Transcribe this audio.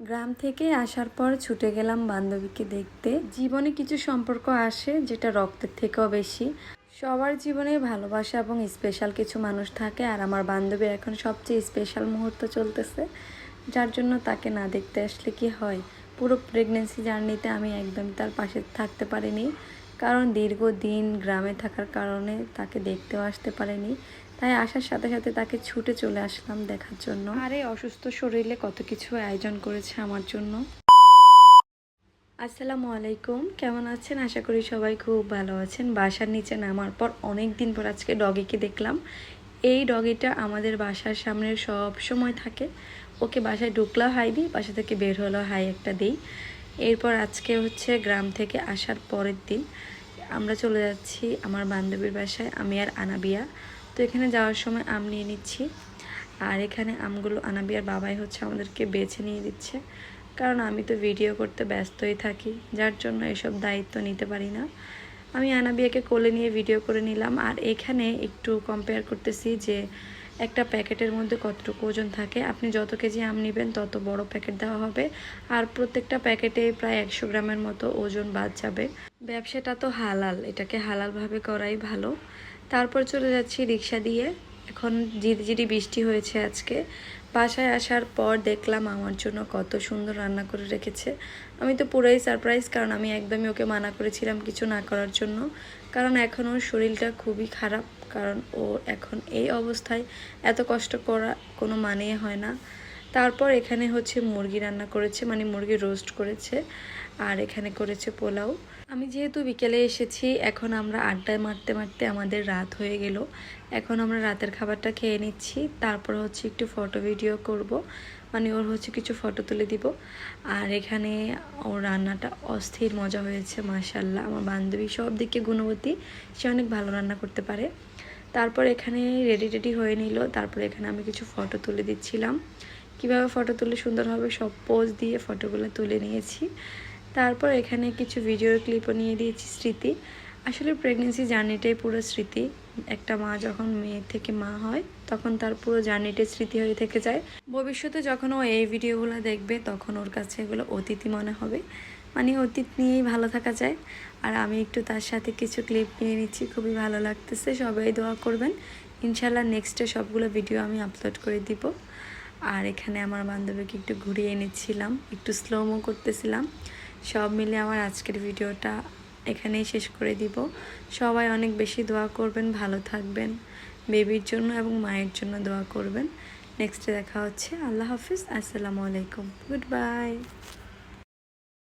গ্রাম থেকে আসার পর ছুটে গেলাম বান্ধবীকে দেখতে। জীবনে কিছু সম্পর্ক আসে যেটা রক্তের থেকেও বেশি। সবার জীবনে ভালোবাসা এবং স্পেশাল কিছু মানুষ থাকে আর আমার বান্ধবীর এখন সবচেয়ে স্পেশাল মুহূর্ত চলতেছে, যার জন্য তাকে না দেখতে আসলে কি হয়? পুরো প্রেগনেন্সি জার্নিতে আমি একদম তার পাশে থাকতে পারিনি। কারণ দীর্ঘদিন গ্রামে থাকার কারণে তাকে দেখতেও আসতে পারেনি। তাই আসার সাথে সাথে তাকে ছুটে চলে আসলাম দেখার জন্য। আর এই অসুস্থ শরীরে কত কিছু আয়োজন করেছে আমার জন্য। আসসালামু আলাইকুম কেমন আছেন? আশা করি সবাই খুব ভালো আছেন। বাসার নিচে নামার পর অনেক দিন পর আজকে ডগিকে দেখলাম। এই ডগিটা আমাদের বাসার সামনে সব সময় থাকে। ওকে বাসায় ঢুকলেও হাই দিই বাসা থেকে বের হলেও হাই একটা দিই। এরপর আজকে হচ্ছে গ্রাম থেকে আসার পরের দিন আমরা চলে যাচ্ছি আমার বান্ধবীর বাসায়, আমি আর আনাবিয়া। তো এখানে যাওয়ার সময় আম নিয়ে নিচ্ছি। আর এখানে আমগুলো আনাবিয়ার বাবাই হচ্ছে আমাদেরকে বেছে নিয়ে দিচ্ছে। কারণ আমি তো ভিডিও করতে ব্যস্তই থাকি, যার জন্য এসব দায়িত্ব নিতে পারি না। আমি আনাবিয়াকে কোলে নিয়ে ভিডিও করে নিলাম। আর এখানে একটু কম্পেয়ার করতেছি যে একটা প্যাকেটের মধ্যে কতটুকু ওজন থাকে, আপনি যত কেজি আম নেবেন তত বড় প্যাকেট দেওয়া হবে। আর প্রত্যেকটা প্যাকেটে প্রায় একশো গ্রামের মতো ওজন বাদ যাবে। ব্যবসাটা তো হালাল, এটাকে হালালভাবে করাই ভালো। তারপর চলে যাচ্ছি রিক্সা দিয়ে। এখন ঝিরিঝিরি বৃষ্টি হয়েছে আজকে। বাসায় আসার পর দেখলাম আমার জন্য কত সুন্দর রান্না করে রেখেছে। আমি তো পুরোই সারপ্রাইজ, কারণ আমি একদমই ওকে মানা করেছিলাম কিছু না করার জন্য। কারণ এখন ওর শরীরটা খুবই খারাপ। কারণ ও এখন এই অবস্থায় এত কষ্ট করা কোনো মানেই হয় না। তারপর এখানে হচ্ছে মুরগি রান্না করেছে মানে মুরগি রোস্ট করেছে, আর এখানে করেছে পোলাও। আমি যেহেতু বিকেলে এসেছি, এখন আমরা আড্ডায় মারতে মারতে আমাদের রাত হয়ে গেল। এখন আমরা রাতের খাবারটা খেয়ে নিচ্ছি, তারপর হচ্ছে একটু ফটো ভিডিও করব। মানে ওর হচ্ছে কিছু ফটো তুলে দিব। আর এখানে ওর রান্নাটা অস্থির মজা হয়েছে মাশাল্লাহ আমার বান্ধবী সব দিকে গুণবতী, সে অনেক ভালো রান্না করতে পারে। তারপর এখানে রেডি রেডি হয়ে নিল, তারপর এখানে আমি কিছু ফটো তুলে দিচ্ছিলাম। কীভাবে ফটো তুলে সুন্দর হবে সব পোজ দিয়ে ফটোগুলো তুলে নিয়েছি। তারপর এখানে কিছু ভিডিওর ক্লিপও নিয়ে দিয়েছি স্মৃতি। আসলে প্রেগনেন্সি জার্নিটাই পুরো স্মৃতি। একটা মা যখন মেয়ে থেকে মা হয়, তখন তার পুরো জার্নিটাই স্মৃতি হয়ে থেকে যায়। ভবিষ্যতে যখন ও এই ভিডিওগুলো দেখবে, তখন ওর কাছে এগুলো অতিথি মনে হবে। মানে অতীত নিয়েই ভালো থাকা যায়। আর আমি একটু তার সাথে কিছু ক্লিপ নিয়ে নিচ্ছি, খুবই ভালো লাগতেছে। সবাই দোয়া করবেন। ইনশাল্লাহ নেক্সটে সবগুলো ভিডিও আমি আপলোড করে দিব। আর এখানে আমার বান্ধবীকে একটু ঘুরিয়ে এনেছিলাম, একটু স্লোমো করতেছিলাম। সব মিলে আমার আজকের ভিডিওটা এখানেই শেষ করে দিব। সবাই অনেক বেশি দোয়া করবেন, ভালো থাকবেন বেবির জন্য এবং মায়ের জন্য দোয়া করবেন। নেক্সটে দেখা হচ্ছে, আল্লাহ হাফিজ, আসসালামু আলাইকুম গুড বাই